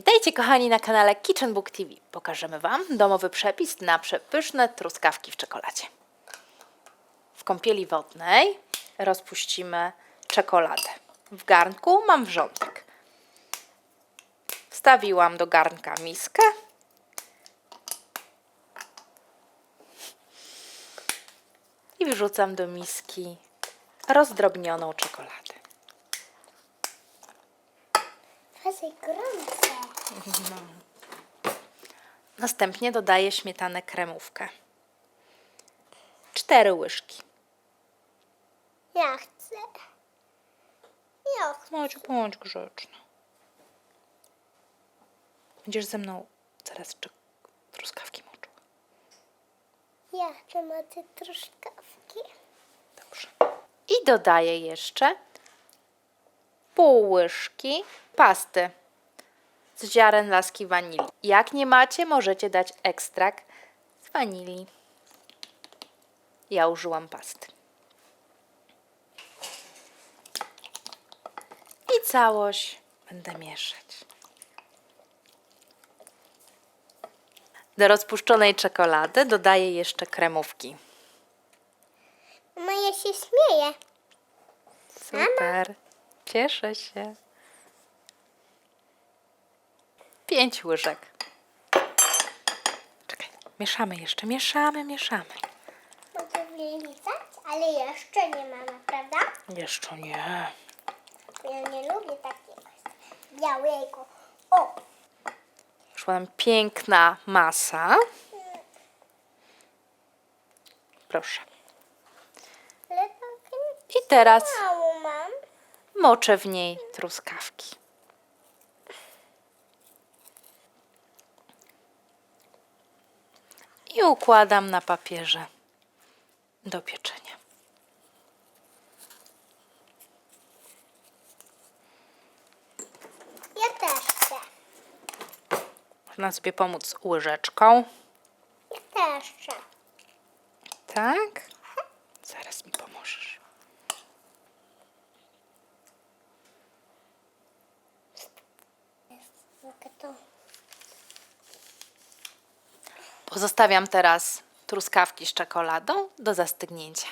Witajcie kochani na kanale Kitchen Book TV. Pokażemy Wam domowy przepis na przepyszne truskawki w czekoladzie. W kąpieli wodnej rozpuścimy czekoladę. W garnku mam wrzątek. Wstawiłam do garnka miskę. I wrzucam do miski rozdrobnioną czekoladę. Fazy gorące. Następnie dodaję śmietanę kremówkę. Cztery łyżki. Ja chcę. Ja chcę. Bądź, bądź grzeczna. Będziesz ze mną zaraz czek- truskawki moczyła. Ja chcę ma te truskawki. Dobrze. I dodaję jeszcze pół łyżki pasty z ziaren laski wanilii. Jak nie macie, możecie dać ekstrakt z wanilii. Ja użyłam pasty. I całość będę mieszać. Do rozpuszczonej czekolady dodaję jeszcze kremówki. Mama, ja się śmieję. Super. Cieszę się. Pięć łyżek. Czekaj, mieszamy jeszcze, mieszamy, mieszamy. Wylizać, ale jeszcze nie mama, prawda? Jeszcze nie. Ja nie lubię takiego białego. O, Wyszła nam piękna masa. Proszę. ale tak I teraz mało mam. moczę w niej truskawki. I układam na papierze do pieczenia. Ja też chcę. Można sobie pomóc łyżeczką. Ja też chcę. Tak? Pozostawiam teraz truskawki z czekoladą do zastygnięcia.